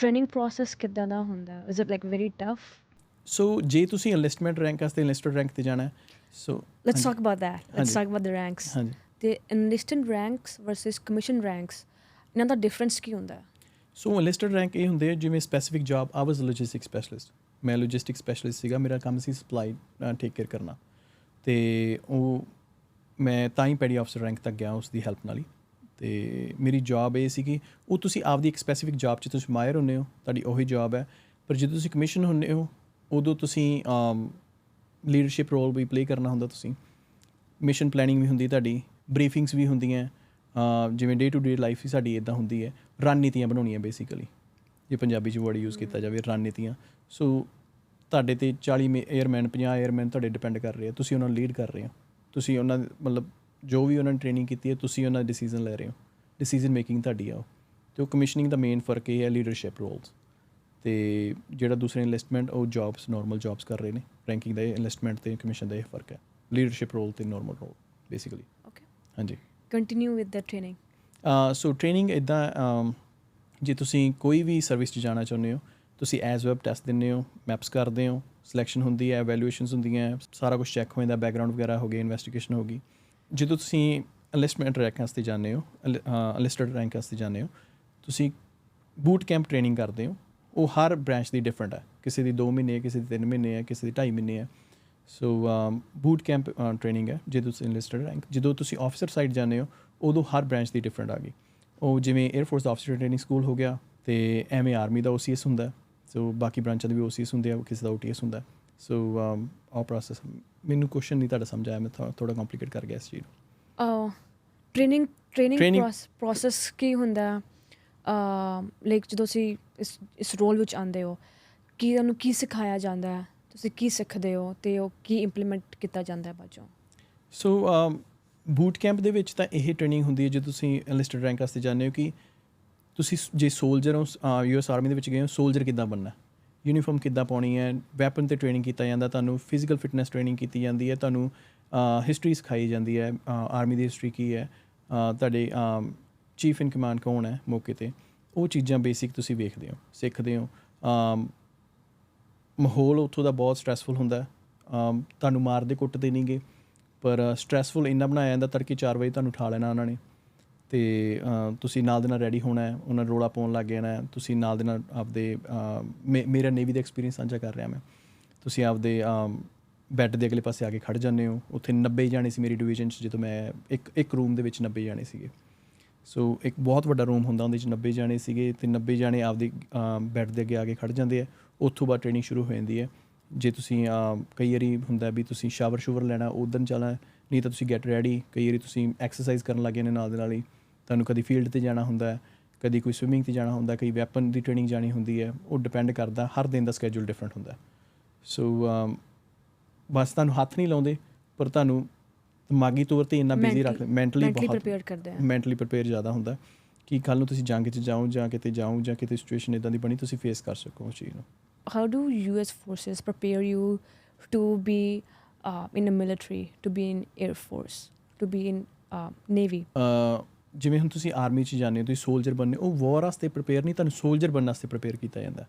Training process ਕਿੱਦਾਂ ਦਾ ਹੁੰਦਾ? Is it like very tough so ਜੇ ਤੁਸੀਂ ਐਨਲਿਸਟਮੈਂਟ ਰੈਂਕ ਵਾਸਤੇ ਐਨਲਿਸਟਡ ਰੈਂਕ ਤੇ ਜਾਣਾ ਹੈ so let's talk about that let's. Talk about the ranks ਹਾਂਜੀ। ਤੇ ਰੈਂਕਸ ਵਰਸਸ ਕਮਿਸ਼ਨ ਰੈਂਕਸ ਇਹਨਾਂ ਦਾ ਡਿਫਰੈਂਸ ਕੀ ਹੁੰਦਾ? ਸੋ ਐਨਲਿਸਟਡ ਰੈਂਕ ਇਹ ਹੁੰਦੇ ਜਿਵੇਂ ਸਪੈਸੀਫਿਕ ਜੌਬ ਆ ਵਾਸ ਲੌਜਿਸਟਿਕ ਸਪੈਸ਼ਲਿਸਟ ਮੈਂ ਲੌਜਿਸਟਿਕ ਸਪੈਸ਼ਲਿਸਟ ਸੀਗਾ ਮੇਰਾ ਕੰਮ ਸੀ ਸਪਲਾਈ ਟੇਕ ਕੇਅਰ ਕਰਨਾ। ਤੇ ਉਹ ਮੈਂ ਤਾਂ ਹੀ ਪੈਡੀ ਆਫਸਰ ਰੈਂਕ ਤੱਕ ਗਿਆ ਉਸ ਦੀ ਹੈਲਪ ਨਾਲ ਹੀ। ਤੇ ਮੇਰੀ ਜੌਬ ਇਹ ਸੀ ਕਿ ਉਹ ਤੁਸੀਂ ਆਪਦੀ ਇੱਕ ਸਪੈਸੀਫਿਕ ਜੌਬ 'ਚ ਤੁਸੀਂ ਮਾਇਰ ਹੁੰਦੇ ਹੋ, ਤੁਹਾਡੀ ਉਹੀ ਜੌਬ ਹੈ। ਪਰ ਜਦੋਂ ਤੁਸੀਂ ਕਮਿਸ਼ਨ ਹੁੰਦੇ ਹੋ, ਉਦੋਂ ਤੁਸੀਂ ਲੀਡਰਸ਼ਿਪ ਰੋਲ ਵੀ ਪਲੇ ਕਰਨਾ ਹੁੰਦਾ ਤੁਸੀਂ। ਮਿਸ਼ਨ ਪਲੈਨਿੰਗ ਵੀ ਹੁੰਦੀ ਤੁਹਾਡੀ ਬਰੀਫਿੰਗਸ ਵੀ ਹੁੰਦੀਆਂ ਜਿਵੇਂ ਡੇ ਟੂ ਡੇ ਲਾਈਫ ਹੀ ਸਾਡੀ ਇਦਾਂ ਹੁੰਦੀ ਹੈ। ਰਣਨੀਤੀਆਂ ਬਣਾਉਣੀਆਂ ਬੇਸਿਕਲੀ ਜੇ ਪੰਜਾਬੀ ਚ ਵਰਡ ਯੂਜ਼ ਕੀਤਾ ਜਾਵੇ, ਰਣਨੀਤੀਆਂ। ਸੋ ਤੁਹਾਡੇ ਤੇ 40 에ਅਰਮੈਨ 50 에ਅਰਮੈਨ ਤੁਹਾਡੇ ਡਿਪੈਂਡ ਕਰ ਰਹੇ ਆ, ਤੁਸੀਂ ਉਹਨਾਂ ਨੂੰ ਲੀਡ ਕਰ ਰਹੇ ਹੋ। ਤੁਸੀਂ ਉਹਨਾਂ, ਮਤਲਬ ਜੋ ਵੀ ਉਹਨਾਂ ਨੇ ਟ੍ਰੇਨਿੰਗ ਕੀਤੀ ਹੈ ਤੁਸੀਂ ਉਹਨਾਂ ਦਾ ਡਿਸੀਜਨ ਲੈ ਰਹੇ ਹੋ। ਡਿਸੀਜਨ ਮੇਕਿੰਗ ਤੁਹਾਡੀ ਆ ਉਹ। ਤੇ ਉਹ ਕਮਿਸ਼ਨਿੰਗ ਦਾ ਮੇਨ ਫ਼ਰਕ ਇਹ ਹੈ ਲੀਡਰਸ਼ਿਪ ਰੋਲਸ ਤੇ ਜਿਹੜਾ ਦੂਸਰੇ ਇਨਵੈਸਟਮੈਂਟ ਉਹ ਜੌਬਸ ਨਾਰਮਲ ਜੌਬਸ ਕਰ ਰਹੇ ਨੇ। ਰੈਂਕਿੰਗ ਦਾ ਇਨਵੈਸਟਮੈਂਟ ਤੇ ਕਮਿਸ਼ਨ ਦਾ ਇਹ ਫ਼ਰਕ ਹੈ। ਲੀਡਰਸ਼ਿਪ ਰੋਲ ਤੇ ਨਾਰਮਲ ਰੋਲ ਬੇਸਿਕਲੀ ਓਕੇ ਹਾਂਜੀ। Continue with the training so training ਇਦਾਂ ਜੇ ਤੁਸੀਂ ਕੋਈ ਵੀ ਸਰਵਿਸ 'ਚ ਜਾਣਾ ਚਾਹੁੰਦੇ ਹੋ ਤੁਸੀਂ ਐਜ਼ ਵੈਬ ਟੈਸਟ ਦਿੰਦੇ ਹੋ ਮੈਪਸ ਕਰਦੇ ਹੋ ਸਿਲੈਕਸ਼ਨ ਹੁੰਦੀ ਹੈ ਵੈਲਿਊਏਸ਼ਨਸ ਹੁੰਦੀਆਂ ਸਾਰਾ ਕੁਝ ਚੈੱਕ ਹੋ ਜਾਂਦਾ ਬੈਕਗ੍ਰਾਉਂਡ ਵਗੈਰਾ ਹੋ ਗਿਆ ਇਨਵੈਸਟੀਗੇਸ਼ਨ ਹੋ ਗਈ। ਜਦੋਂ ਤੁਸੀਂ ਅਲਿਸਟਮੈਂਟ ਰੈਂਕ ਵਾਸਤੇ ਜਾਂਦੇ ਹੋ ਅਲਿਸਟਡ ਰੈਂਕ ਵਾਸਤੇ ਜਾਂਦੇ ਹੋ, ਤੁਸੀਂ ਬੂਟ ਕੈਂਪ ਟ੍ਰੇਨਿੰਗ ਕਰਦੇ ਹੋ, ਉਹ ਹਰ ਬ੍ਰਾਂਚ ਦੀ ਡਿਫਰੈਂਟ ਹੈ। ਕਿਸੇ ਦੀ 2 ਮਹੀਨੇ ਹੈ, ਕਿਸੇ ਦੀ 3 ਮਹੀਨੇ ਹੈ, ਕਿਸੇ ਦੀ 2.5 ਮਹੀਨੇ ਹੈ। ਸੋ ਬੂਟ ਕੈਂਪ ਟ੍ਰੇਨਿੰਗ ਹੈ, ਜਦੋਂ ਤੁਸੀਂ ਇਨਲਿਸਟਡ ਰੈਂਕ ਜਦੋਂ ਤੁਸੀਂ ਆਫੀਸਰ ਸਾਈਡ ਜਾਂਦੇ ਹੋ, ਉਦੋਂ ਹਰ ਬ੍ਰਾਂਚ ਦੀ ਡਿਫਰੈਂਟ ਆ ਗਈ। ਉਹ ਜਿਵੇਂ air force officer training school ਹੋ ਗਿਆ, ਤੇ ਐਵੇਂ ਆਰਮੀ ਦਾ OCS ਹੁੰਦਾ ਸੋ ਬਾਕੀ ਬ੍ਰਾਂਚਾਂ ਦੇ ਵੀ OCS ਹੁੰਦੇ ਆ, ਕਿਸੇ ਦਾ OTS ਹੁੰਦਾ ਸੋ ਆਹ ਪ੍ਰੋਸੈਸ ਮੈਨੂੰ ਕੁਐਸਚਨ ਨਹੀਂ ਤੁਹਾਡਾ ਸਮਝ ਆਇਆ ਮੈਂ ਥੋੜਾ ਕੰਪਲਿਕੇਟ ਕਰ ਗਿਆ ਇਸ ਚੀਜ਼ ਨੂੰ। ਟ੍ਰੇਨਿੰਗ ਟ੍ਰੇਨਿੰਗ ਪ੍ਰੋਸੈਸ ਕੀ ਹੁੰਦਾ? ਲਾਈਕ ਜਦੋਂ ਤੁਸੀਂ ਇਸ ਇਸ ਰੋਲ ਵਿੱਚ ਆਉਂਦੇ ਹੋ ਕੀ ਤੁਹਾਨੂੰ ਕੀ ਸਿਖਾਇਆ ਜਾਂਦਾ ਹੈ? ਤੁਸੀਂ ਕੀ ਸਿੱਖਦੇ ਹੋ ਤੇ ਉਹ ਕੀ ਇੰਪਲੀਮੈਂਟ ਕੀਤਾ ਜਾਂਦਾ ਹੈ ਬਾਅਦੋਂ ਸੋ ਬੂਟ ਕੈਂਪ ਦੇ ਵਿੱਚ ਤਾਂ ਇਹ ਟ੍ਰੇਨਿੰਗ ਹੁੰਦੀ ਹੈ ਜੇ ਤੁਸੀਂ ਐਨਲਿਸਟਡ ਰੈਂਕ ਵਾਸਤੇ ਜਾਂਦੇ ਹੋ ਕਿ ਤੁਸੀਂ ਜੇ ਸੋਲਜਰ ਹੋ ਯੂਐਸ ਆਰਮੀ ਦੇ ਵਿੱਚ ਗਏ ਹੋ ਸੋਲਜਰ ਕਿੱਦਾਂ ਬਣਨਾ ਯੂਨੀਫਾਰਮ ਕਿੱਦਾਂ ਪਾਉਣੀ ਹੈ ਵੈਪਨ ਤੇ ਟ੍ਰੇਨਿੰਗ ਕੀਤਾ ਜਾਂਦਾ, ਤੁਹਾਨੂੰ ਫਿਜ਼ੀਕਲ ਫਿਟਨੈਸ ਟ੍ਰੇਨਿੰਗ ਕੀਤੀ ਜਾਂਦੀ ਹੈ, ਤੁਹਾਨੂੰ ਹਿਸਟਰੀ ਸਿਖਾਈ ਜਾਂਦੀ ਹੈ ਆਰਮੀ ਦੀ ਹਿਸਟਰੀ ਕੀ ਹੈ ਤੁਹਾਡੇ ਚੀਫ ਇਨ ਕਮਾਂਡ ਕੌਣ ਹੈ ਮੌਕੇ ਤੇ, ਉਹ ਚੀਜ਼ਾਂ ਬੇਸਿਕ ਤੁਸੀਂ ਵੇਖਦੇ ਹੋ, ਸਿੱਖਦੇ ਹੋ ਮਾਹੌਲ ਉੱਥੋਂ ਦਾ ਬਹੁਤ ਸਟ੍ਰੈਸਫੁਲ ਹੁੰਦਾ ਤੁਹਾਨੂੰ ਮਾਰਦੇ ਕੁੱਟਦੇ ਨਹੀਂਗੇ ਪਰ ਸਟ੍ਰੈਸਫੁਲ ਇੰਨਾ ਬਣਾਇਆ ਜਾਂਦਾ ਤੜਕੇ 4 ਵਜੇ ਤੁਹਾਨੂੰ ਉਠਾ ਲੈਣਾ ਉਹਨਾਂ ਨੇ। ਤੇ ਤੁਸੀਂ ਨਾਲ ਦੇ ਨਾਲ ਰੈਡੀ ਹੋਣਾ ਹੈ, ਉਹਨਾਂ ਨੂੰ ਰੋਲਾ ਪਾਉਣ ਲੱਗ ਜਾਣਾ ਹੈ ਤੁਸੀਂ ਨਾਲ ਦੇ ਨਾਲ ਆਪਦੇ ਮੇ- ਮੇਰਾ ਨੇਵੀ ਦਾ ਐਕਸਪੀਰੀਅੰਸ ਸਾਂਝਾ ਕਰ ਰਿਹਾ ਮੈਂ। ਤੁਸੀਂ ਆਪਦੇ ਬੈੱਡ ਦੇ ਅਗਲੇ ਪਾਸੇ ਆ ਕੇ ਖੜ ਜਾਂਦੇ ਹੋ, ਉੱਥੇ 90 ਜਾਣੇ ਸੀ ਮੇਰੀ ਡਿਵੀਜ਼ਨ 'ਚ ਜਦੋਂ ਮੈਂ ਇੱਕ ਇੱਕ ਰੂਮ ਦੇ ਵਿੱਚ 90 ਜਾਣੇ ਸੀਗੇ। ਸੋ ਇੱਕ ਬਹੁਤ ਵੱਡਾ ਰੂਮ ਹੁੰਦਾ, ਉਹਦੇ 'ਚ 90 ਜਾਣੇ ਸੀਗੇ ਤੇ 90 ਜਾਣੇ ਆਪਦੇ ਬੈੱਡ ਦੇ ਅੱਗੇ ਆ ਕੇ ਖੜ ਜਾਂਦੇ ਆ। ਉੱਥੋਂ ਬਾਅਦ ਟ੍ਰੇਨਿੰਗ ਸ਼ੁਰੂ ਹੋ ਜਾਂਦੀ ਹੈ। ਜੇ ਤੁਸੀਂ ਕਈ ਵਾਰੀ ਹੁੰਦਾ ਵੀ ਤੁਸੀਂ ਸ਼ਾਵਰ ਸ਼ੂਵਰ ਲੈਣਾ, ਉਦੋਂ ਚੱਲਣਾ, ਨਹੀਂ ਤਾਂ ਤੁਸੀਂ ਗੈਟ ਰੈਡੀ ਕਈ ਵਾਰੀ ਤੁਸੀਂ ਐਕਸਰਸਾਈਜ਼ ਕਰਨ ਲੱਗੇ ਨੇ ਨਾਲ ਦੇ ਨਾਲ ਹੀ। ਤੁਹਾਨੂੰ ਕਦੀ ਫੀਲਡ ਤੇ ਜਾਣਾ ਹੁੰਦਾ ਹੈ ਕਦੀ ਕੋਈ ਸਵਿਮਿੰਗ ਤੇ ਜਾਣਾ ਹੁੰਦਾ ਕਈ ਵੈਪਨ ਦੀ ਟ੍ਰੇਨਿੰਗ ਜਾਣੀ ਹੁੰਦੀ ਹੈ ਉਹ ਡਿਪੈਂਡ ਕਰਦਾ ਹਰ ਦਿਨ ਦਾ ਸਕੇਜੂਲ ਡਿਫਰੈਂਟ ਹੁੰਦਾ ਸੋ ਬਸ ਤੁਹਾਨੂੰ ਹੱਥ ਨਹੀਂ ਲਾਉਂਦੇ ਪਰ ਤੁਹਾਨੂੰ ਦਿਮਾਗੀ ਤੌਰ ਤੇ ਇੰਨਾ ਬਿਜ਼ੀ ਰੱਖ ਮੈਂਟਲੀ ਬਹੁਤ ਪ੍ਰਿਪੇਅਰ ਕਰਦੇ ਆ। ਮੈਂਟਲੀ ਪ੍ਰਿਪੇਅਰ ਜ਼ਿਆਦਾ ਹੁੰਦਾ ਕਿ ਕੱਲ ਨੂੰ ਤੁਸੀਂ ਜੰਗ 'ਚ ਜਾਓ ਜਾਂ ਕਿਤੇ ਜਾਓ ਜਾਂ ਕਿਤੇ ਸਿਚੁਏਸ਼ਨ ਇਦਾਂ ਦੀ ਬਣੀ ਤੁਸੀਂ ਫੇਸ ਕਰ ਸਕੋ ਉਸ ਚੀਜ਼ ਨੂੰ। US forces prepare you to be uh, in the military, to be in Air Force, to be in uh, Navy? ਅਹ ਜਿਵੇਂ ਹੁਣ ਤੁਸੀਂ ਆਰਮੀ 'ਚ ਜਾਂਦੇ ਹੋ, ਤੁਸੀਂ ਸੋਲਜਰ ਬਣਨੇ ਉਹ ਵਾਰ ਵਾਸਤੇ ਪ੍ਰਪੇਅਰ ਨਹੀਂ, ਤੁਹਾਨੂੰ ਸੋਲਜਰ ਬਣਨ ਵਾਸਤੇ ਪ੍ਰਪੇਅਰ ਕੀਤਾ ਜਾਂਦਾ।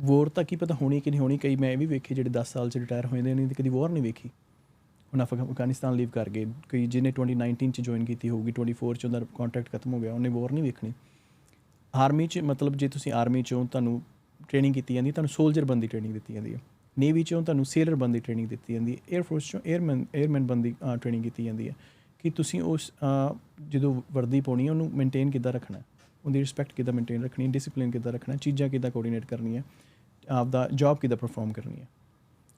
ਵਾਰ ਤਾਂ ਕੀ ਪਤਾ ਹੋਣੀ ਕਿ ਨਹੀਂ ਹੋਣੀ, ਕਈ ਮੈਂ ਵੀ ਵੇਖੇ ਜਿਹੜੇ 10 ਸਾਲ 'ਚ ਰਿਟਾਇਰ ਹੋਏ ਨੇ, ਕਦੀ ਵਾਰ ਨਹੀਂ ਵੇਖੀ। ਹੁਣ ਅਫਗਾਨਿਸਤਾਨ ਲੀਵ ਕਰ ਗਏ, ਕਈ ਜਿਹਨੇ 2019 'ਚ ਜੁਆਇਨ ਕੀਤੀ ਹੋਊਗੀ 24 'ਚ ਉਹਨਾਂ ਦਾ ਕੰਟਰੈਕਟ ਖਤਮ ਹੋ ਗਿਆ, ਉਹਨੇ ਵਾਰ ਨਹੀਂ ਵੇਖਣੀ। ਆਰਮੀ 'ਚ ਮਤਲਬ ਜੇ ਤੁਸੀਂ ਆਰਮੀ 'ਚੋਂ ਤੁਹਾਨੂੰ ਟ੍ਰੇਨਿੰਗ ਕੀਤੀ ਜਾਂਦੀ, ਤੁਹਾਨੂੰ ਸੋਲਜਰ ਬੰਦੀ ਟ੍ਰੇਨਿੰਗ ਦਿੱਤੀ ਜਾਂਦੀ ਹੈ। ਨੇਵੀ 'ਚੋਂ ਤੁਹਾਨੂੰ ਸੇਲਰ ਬੰਦੀ ਟ੍ਰੇਨਿੰਗ ਦਿੱਤੀ ਜਾਂਦੀ ਹੈ 에ਅਰ ਫੋਰਸ 'ਚੋਂ 에ਅਰਮੈਨ 에ਅਰਮੈਨ ਬੰਦੀ ਟ੍ਰੇਨਿੰਗ ਕੀਤੀ ਜਾਂਦੀ ਹੈ। ਕਿ ਤੁਸੀਂ ਉਸ ਜਦੋਂ ਵਰਦੀ ਪਾਉਣੀ ਹੈ ਉਹਨੂੰ ਮੇਨਟੇਨ ਕਿੱਦਾਂ ਰੱਖਣਾ ਹੈ? ਉਹਦੀ ਰਿਸਪੈਕਟ ਕਿੱਦਾਂ ਮੇਨਟੇਨ ਰੱਖਣੀ ਹੈ? ਡਿਸਪਲਿਨ ਕਿੱਦਾਂ ਰੱਖਣਾ ਹੈ? ਚੀਜ਼ਾਂ ਕਿੱਦਾਂ ਕੋਆਰਡੀਨੇਟ ਕਰਨੀਆਂ? ਆਪਦਾ ਜੌਬ ਕਿੱਦਾਂ ਪਰਫਾਰਮ ਕਰਨੀ ਹੈ?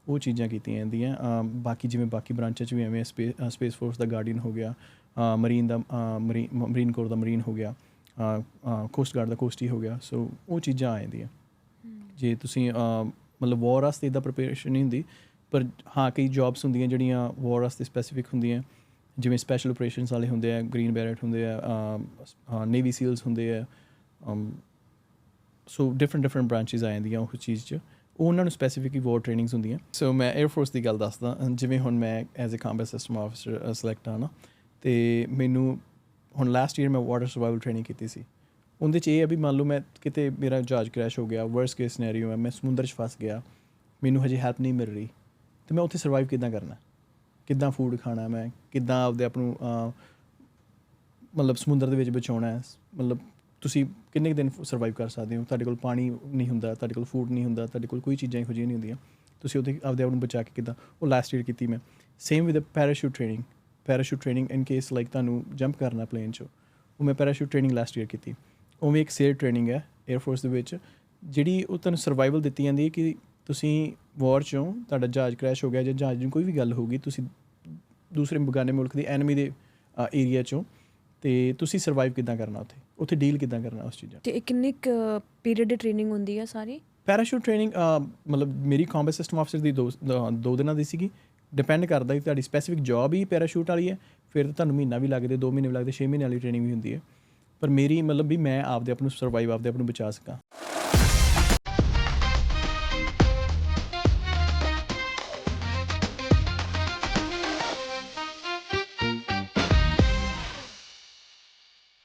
ਉਹ ਚੀਜ਼ਾਂ ਕੀਤੀਆਂ ਜਾਂਦੀਆਂ। ਬਾਕੀ ਜਿਵੇਂ ਬਾਕੀ ਬ੍ਰਾਂਚਾਂ 'ਚ ਵੀ ਐਵੇਂ ਸਪੇਸ ਫੋਰਸ ਦਾ ਗਾਰਡੀਅਨ ਹੋ ਗਿਆ ਮਰੀਨ ਦਾ ਮਰੀਨ ਕੋਰ ਦਾ ਮਰੀਨ ਹੋ ਗਿਆ ਕੋਸਟ ਗਾਰਡ ਦਾ ਕੋਸਟੀ ਹੋ ਗਿਆ। ਸੋ ਉਹ ਚੀਜ਼ਾਂ ਆ ਜਾਂਦੀਆਂ। ਜੇ ਤੁਸੀਂ ਮਤਲਬ ਵਾਰ ਵਾਸਤੇ ਇਦਾਂ ਪ੍ਰਿਪਰੇਸ਼ਨ ਨਹੀਂ ਹੁੰਦੀ ਪਰ ਹਾਂ ਕਈ ਜੌਬਸ ਹੁੰਦੀਆਂ ਜਿਹੜੀਆਂ ਵਾਰ ਵਾਸਤੇ ਸਪੈਸੀਫਿਕ ਹੁੰਦੀਆਂ। ਜਿਵੇਂ ਸਪੈਸ਼ਲ ਆਪਰੇਸ਼ਨਸ ਵਾਲੇ ਹੁੰਦੇ ਆ ਗ੍ਰੀਨ ਬੈਰਟ ਹੁੰਦੇ ਆ ਨੇਵੀ ਸੀਲਸ ਹੁੰਦੇ ਆ ਸੋ ਡਿਫਰੈਂਟ ਡਿਫਰੈਂਟ ਬ੍ਰਾਂਚਸ ਆ ਜਾਂਦੀਆਂ ਉਹ ਚੀਜ਼ 'ਚ। ਉਹ ਉਹਨਾਂ ਨੂੰ ਸਪੈਸੀਫਿਕਲੀ ਵਾਰ ਟ੍ਰੇਨਿੰਗਸ ਹੁੰਦੀਆਂ। ਸੋ ਮੈਂ 에ਅਰ ਫੋਰਸ ਦੀ ਗੱਲ ਦੱਸਦਾ, ਜਿਵੇਂ ਹੁਣ ਮੈਂ as a combat system officer select ਆ ਨਾ, ਤੇ ਮੈਨੂੰ ਹੁਣ ਲਾਸਟ ਈਅਰ ਮੈਂ ਵਾਟਰ ਸਰਵਾਈਵਲ ਟ੍ਰੇਨਿੰਗ ਕੀਤੀ ਸੀ। ਉਹਦੇ 'ਚ ਇਹ ਆ ਵੀ ਮੰਨ ਲਓ ਮੈਂ ਕਿਤੇ ਮੇਰਾ ਜਹਾਜ਼ ਕ੍ਰੈਸ਼ ਹੋ ਗਿਆ ਵਰਸਟ ਕੇਸ ਸਿਨੈਰੀਓ ਹੈ ਮੈਂ ਸਮੁੰਦਰ 'ਚ ਫਸ ਗਿਆ, ਮੈਨੂੰ ਹਜੇ ਹੈਲਪ ਨਹੀਂ ਮਿਲ ਰਹੀ, ਤੇ ਮੈਂ ਉੱਥੇ ਸਰਵਾਈਵ ਕਿੱਦਾਂ ਕਰਨਾ? ਕਿੱਦਾਂ ਫੂਡ ਖਾਣਾ ਮੈਂ, ਕਿੱਦਾਂ ਆਪਦੇ ਆਪ ਨੂੰ ਮਤਲਬ ਸਮੁੰਦਰ ਦੇ ਵਿੱਚ ਬਚਾਉਣਾ ਹੈ, ਮਤਲਬ ਤੁਸੀਂ ਕਿੰਨੇ ਕੁ ਦਿਨ ਸਰਵਾਈਵ ਕਰ ਸਕਦੇ ਹੋ? ਤੁਹਾਡੇ ਕੋਲ ਪਾਣੀ ਨਹੀਂ ਹੁੰਦਾ, ਤੁਹਾਡੇ ਕੋਲ ਫੂਡ ਨਹੀਂ ਹੁੰਦਾ, ਤੁਹਾਡੇ ਕੋਲ ਕੋਈ ਚੀਜ਼ਾਂ ਇਹੋ ਜਿਹੀਆਂ ਨਹੀਂ ਹੁੰਦੀਆਂ। ਤੁਸੀਂ ਉਹਦੇ, ਆਪਦੇ ਆਪ ਨੂੰ ਬਚਾ ਕੇ ਕਿੱਦਾਂ, ਉਹ ਲਾਸਟ ਈਅਰ ਕੀਤੀ ਮੈਂ। Same with parachute training parachute training in case like ਤੁਹਾਨੂੰ ਜੰਪ ਕਰਨਾ ਪਲੇਨ 'ਚੋਂ, ਉਹ ਮੈਂ ਪੈਰਾਸ਼ੂਟ ਟ੍ਰੇਨਿੰਗ ਲਾਸਟ ਈਅਰ ਕੀਤੀ। ਉਵੇਂ ਇੱਕ ਸੇਅਰ ਟ੍ਰੇਨਿੰਗ ਹੈ 에ਅਰ ਫੋਰਸ ਦੇ ਵਿੱਚ, ਜਿਹੜੀ ਉਹ ਤੁਹਾਨੂੰ ਸਰਵਾਈਵਲ ਦਿੱਤੀ ਜਾਂਦੀ ਹੈ ਕਿ ਤੁਸੀਂ ਵਾਰ 'ਚੋਂ ਤੁਹਾਡਾ ਜਹਾਜ਼ ਕ੍ਰੈਸ਼ ਹੋ ਗਿਆ ਜਾਂ ਜਹਾਜ਼ ਨੂੰ ਕੋਈ ਵੀ ਗੱਲ ਹੋਊਗੀ ਤੁਸੀਂ ਦੂਸਰੇ ਬਗਾਨੇ ਮੁਲਕ ਦੇ ਐਨਮੀ ਦੇ ਏਰੀਆ 'ਚੋਂ ਤੇ ਤੁਸੀਂ ਸਰਵਾਈਵ ਕਿੱਦਾਂ ਕਰਨਾ ਉੱਥੇ? ਉੱਥੇ ਡੀਲ ਕਿੱਦਾਂ ਕਰਨਾ ਉਸ ਚੀਜ਼ਾਂ ਤੇ ਕਿੰਨੀ ਪੀਰੀਅਡ ਦੀ ਟ੍ਰੇਨਿੰਗ ਹੁੰਦੀ ਹੈ ਸਾਰੀ? ਪੈਰਾਸ਼ੂਟ ਟ੍ਰੇਨਿੰਗ ਮਤਲਬ ਮੇਰੀ ਕੰਬੈਟ ਸਿਸਟਮ ਆਫਸਰ ਦੀ ਦੋ ਦੋ ਦਿਨਾਂ ਦੀ ਸੀਗੀ। ਡਿਪੈਂਡ ਕਰਦਾ ਕਿ ਤੁਹਾਡੀ ਸਪੈਸੀਫਿਕ ਜੌਬ ਹੀ ਪੈਰਾਸ਼ੂਟ ਵਾਲੀ ਹੈ ਫਿਰ ਤੁਹਾਨੂੰ ਮਹੀਨਾ ਵੀ ਲੱਗਦੇ 2 ਮਹੀਨੇ ਵੀ ਲੱਗਦੇ 6 ਮਹੀਨੇ ਵਾਲੀ ਟ੍ਰੇਨਿੰਗ ਵੀ ਹੁੰਦੀ ਹੈ। ਪਰ ਮੇਰੀ ਮਤਲਬ ਵੀ ਮੈਂ ਆਪਦੇ ਆਪ ਨੂੰ ਸਰਵਾਈਵ ਆਪਦੇ ਆਪ ਨੂੰ ਬਚਾ ਸਕਾਂ।